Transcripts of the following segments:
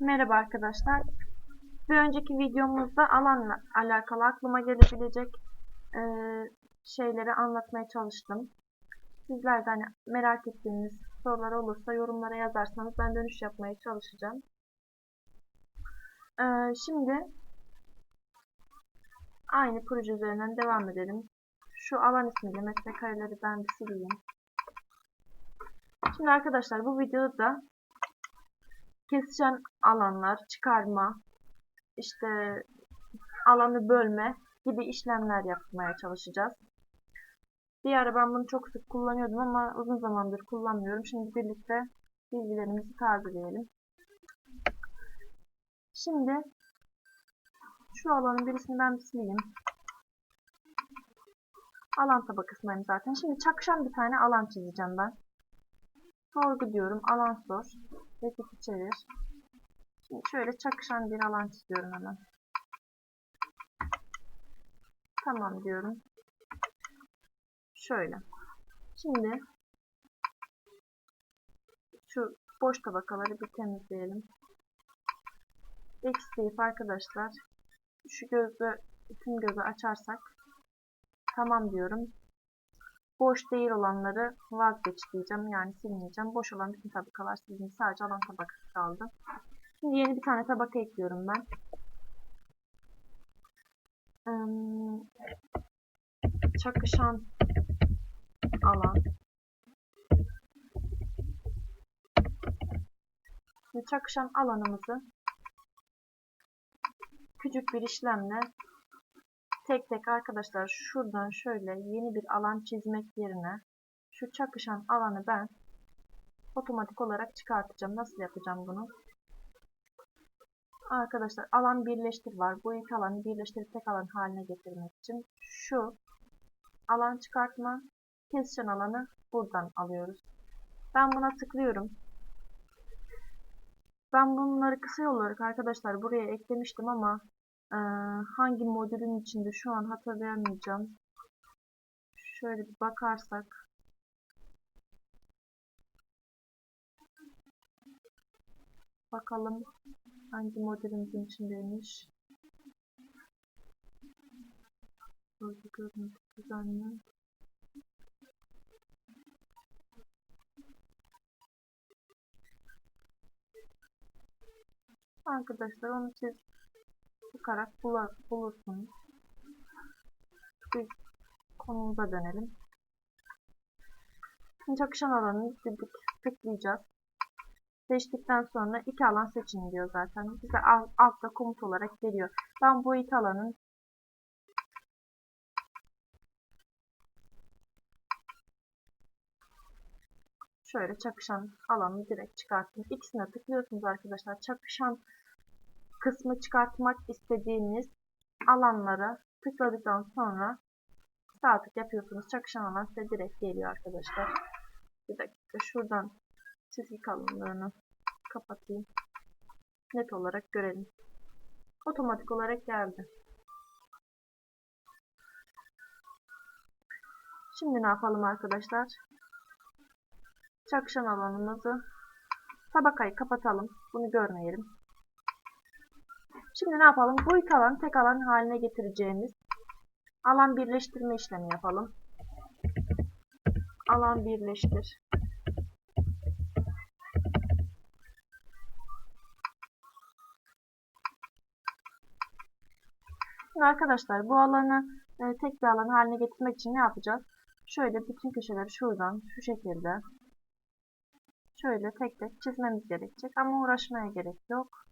Merhaba arkadaşlar. Bir önceki videomuzda alanla alakalı aklıma gelebilecek e, şeyleri anlatmaya çalıştım. Sizler de hani merak ettiğiniz sorular olursa yorumlara yazarsanız ben dönüş yapmaya çalışacağım. E, şimdi aynı proje üzerinden devam edelim. Şu alan ismiyle metrekareleri ben bir sileyim. Şimdi arkadaşlar bu videoda kesişen alanlar, çıkarma, işte alanı bölme gibi işlemler yapmaya çalışacağız. Bir ara ben bunu çok sık kullanıyordum ama uzun zamandır kullanmıyorum. Şimdi birlikte bilgilerimizi tazeleyelim. Şimdi şu alanın birisini ben bir sileyim. Alan tabakasındayım zaten. Şimdi çakışan bir tane alan çizeceğim ben. Sorgu diyorum. Alan sor. Refiti çevir. Şimdi şöyle çakışan bir alan çiziyorum hemen. Tamam diyorum. Şöyle. Şimdi şu boş tabakaları bir temizleyelim. Deyip arkadaşlar şu gözü tüm gözü açarsak tamam diyorum. Boş değil olanları vazgeç diyeceğim. Yani silmeyeceğim. Boş olan bütün tabakalar silindi. Sadece alan tabakası kaldı. Şimdi yeni bir tane tabaka ekliyorum ben. Çakışan alan. Şimdi çakışan alanımızı küçük bir işlemle tek tek arkadaşlar şuradan şöyle yeni bir alan çizmek yerine şu çakışan alanı ben otomatik olarak çıkartacağım. Nasıl yapacağım bunu? Arkadaşlar alan birleştir var. Bu iki alanı birleştirip tek alan haline getirmek için şu alan çıkartma kesişen alanı buradan alıyoruz. Ben buna tıklıyorum. Ben bunları kısa yol olarak arkadaşlar buraya eklemiştim ama ee, hangi modülün içinde şu an hatırlayamayacağım. Şöyle bir bakarsak. Bakalım hangi modelimizin içindeymiş. Burada görüntü düzenli. Arkadaşlar onu siz sıkarak bulursunuz. Bir konumuza dönelim. Şimdi çakışan alanını dedik, tıklayacağız. Seçtikten sonra iki alan seçin diyor zaten. Bize alt, altta komut olarak geliyor. Ben bu iki alanın şöyle çakışan alanı direkt çıkarttım. İkisine tıklıyorsunuz arkadaşlar. Çakışan kısmı çıkartmak istediğiniz alanlara tıkladıktan sonra sağ tık yapıyorsunuz. Çakışan alan size direkt geliyor arkadaşlar. Bir dakika şuradan çizgi kalınlığını kapatayım. Net olarak görelim. Otomatik olarak geldi. Şimdi ne yapalım arkadaşlar? Çakışan alanımızı tabakayı kapatalım. Bunu görmeyelim. Şimdi ne yapalım? Bu iki alanı tek alan haline getireceğimiz alan birleştirme işlemi yapalım. Alan birleştir. Şimdi arkadaşlar bu alanı e, tek bir alan haline getirmek için ne yapacağız? Şöyle bütün köşeleri şuradan şu şekilde şöyle tek tek çizmemiz gerekecek ama uğraşmaya gerek yok.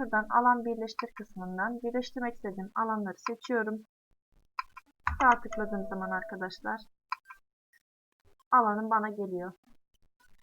Şuradan alan birleştir kısmından birleştirmek istediğim alanları seçiyorum. Sağ tıkladığım zaman arkadaşlar alanım bana geliyor.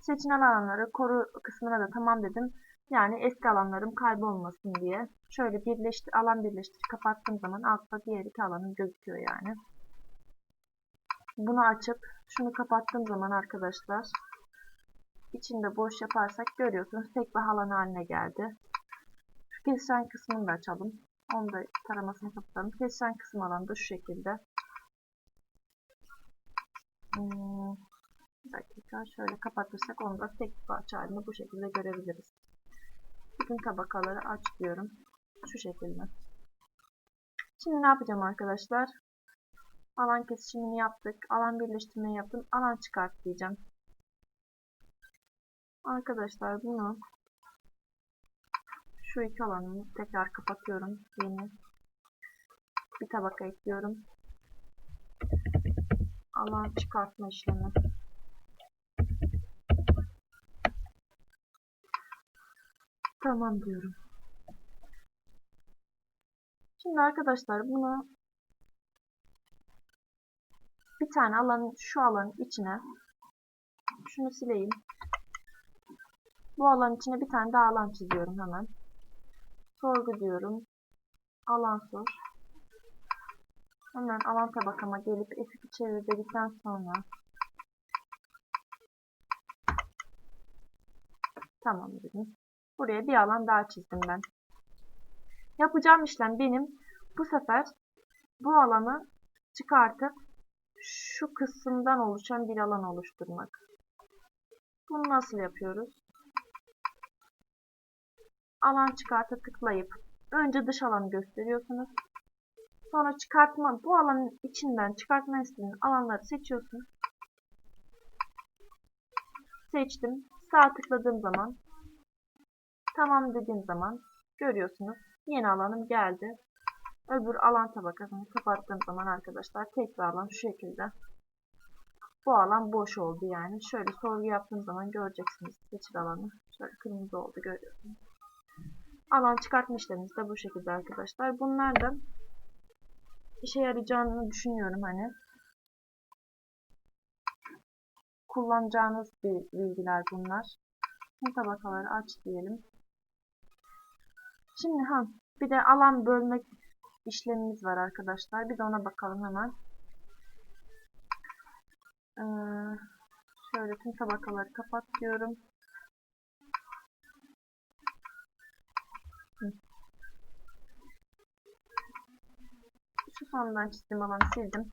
Seçilen alanları koru kısmına da tamam dedim. Yani eski alanlarım kaybolmasın diye. Şöyle birleştir, alan birleştir kapattığım zaman altta diğer iki alanım gözüküyor yani. Bunu açıp şunu kapattığım zaman arkadaşlar içinde boş yaparsak görüyorsunuz tek bir alan haline geldi. Kesişen kısmını da açalım. Onu da taramasını kapatalım. Kesişen kısım alanı da şu şekilde. Hmm, bir dakika şöyle kapatırsak onu da tek parça halinde bu şekilde görebiliriz. Bütün tabakaları aç diyorum. Şu şekilde. Şimdi ne yapacağım arkadaşlar? Alan kesişimini yaptık. Alan birleştirmeyi yaptım. Alan çıkart diyeceğim. Arkadaşlar bunu şu iki alanını tekrar kapatıyorum. Yeni bir tabaka ekliyorum. Alan çıkartma işlemi. Tamam diyorum. Şimdi arkadaşlar bunu bir tane alanın şu alanın içine şunu sileyim. Bu alanın içine bir tane daha alan çiziyorum hemen. Sorgu diyorum. Alan sor. Hemen alan tabakama gelip F2 çevir dedikten sonra Tamam dedim. Buraya bir alan daha çizdim ben. Yapacağım işlem benim bu sefer bu alanı çıkartıp şu kısımdan oluşan bir alan oluşturmak. Bunu nasıl yapıyoruz? Alan çıkarta tıklayıp önce dış alanı gösteriyorsunuz. Sonra çıkartma bu alanın içinden çıkartma istediğiniz alanları seçiyorsunuz. Seçtim. Sağ tıkladığım zaman tamam dediğim zaman görüyorsunuz. Yeni alanım geldi. Öbür alan tabakasını kapattığım zaman arkadaşlar tek bir alan şu şekilde. Bu alan boş oldu yani. Şöyle sorgu yaptığım zaman göreceksiniz. Seçil alanı. Şöyle kırmızı oldu görüyorsunuz. Alan çıkartma işlemimiz de bu şekilde arkadaşlar. Bunlar da işe yarayacağını düşünüyorum hani. Kullanacağınız bir bilgiler bunlar. Tüm tabakaları aç diyelim. Şimdi ha bir de alan bölmek işlemimiz var arkadaşlar. Bir de ona bakalım hemen. Ee, şöyle tüm tabakaları kapat diyorum. Şu sondan çizdiğim alanı sildim.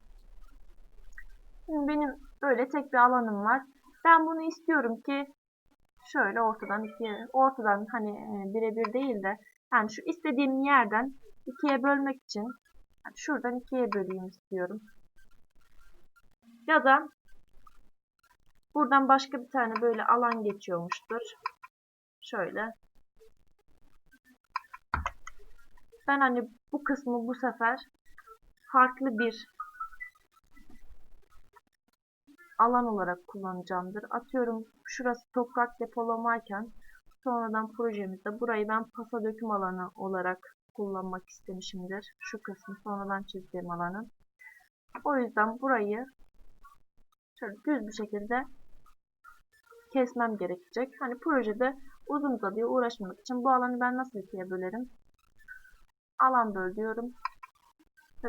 Şimdi benim böyle tek bir alanım var. Ben bunu istiyorum ki şöyle ortadan ikiye, ortadan hani e, birebir değil de yani şu istediğim yerden ikiye bölmek için yani şuradan ikiye böleyim istiyorum. Ya da buradan başka bir tane böyle alan geçiyormuştur. Şöyle. Ben hani bu kısmı bu sefer farklı bir alan olarak kullanacağımdır. Atıyorum şurası toprak depolamayken sonradan projemizde burayı ben pasa döküm alanı olarak kullanmak istemişimdir. Şu kısmı sonradan çizdiğim alanın. O yüzden burayı şöyle düz bir şekilde kesmem gerekecek. Hani projede uzun uzadıya uğraşmamak için bu alanı ben nasıl ikiye bölerim? Alan böl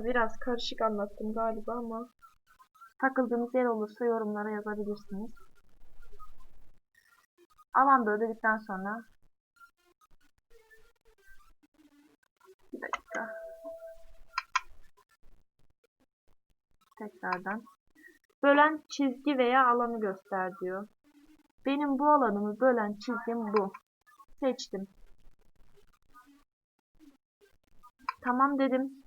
biraz karışık anlattım galiba ama takıldığınız yer olursa yorumlara yazabilirsiniz. Alan böl dedikten sonra bir dakika tekrardan bölen çizgi veya alanı göster diyor. Benim bu alanımı bölen çizgim bu. Seçtim. Tamam dedim.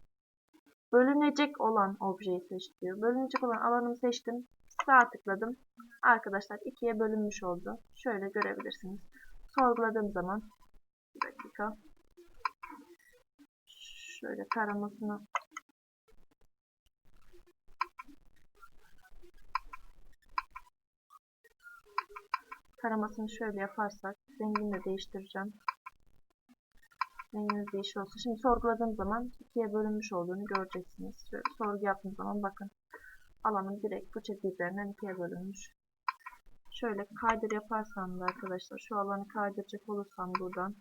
Bölünecek olan objeyi seç diyor. Bölünecek olan alanımı seçtim. Sağ tıkladım. Arkadaşlar ikiye bölünmüş oldu. Şöyle görebilirsiniz. Sorguladığım zaman bir dakika. Şöyle taramasını taramasını şöyle yaparsak rengini de değiştireceğim. Renginiz değişir olsun. Şimdi sorguladığım zaman ikiye bölünmüş olduğunu göreceksiniz. Şöyle sorgu yaptığım zaman bakın alanım direkt bu çizgi ikiye bölünmüş. Şöyle kaydır yaparsam da arkadaşlar şu alanı kaydıracak olursam buradan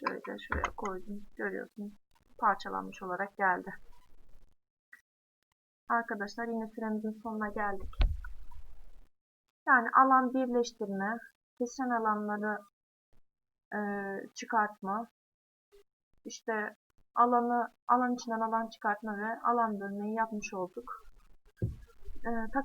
şöyle şuraya koydum. Görüyorsunuz parçalanmış olarak geldi. Arkadaşlar yine süremizin sonuna geldik. Yani alan birleştirme, kesişen alanları e, çıkartma, işte alanı alan içinden alan çıkartma ve alan bölmeyi yapmış olduk. E,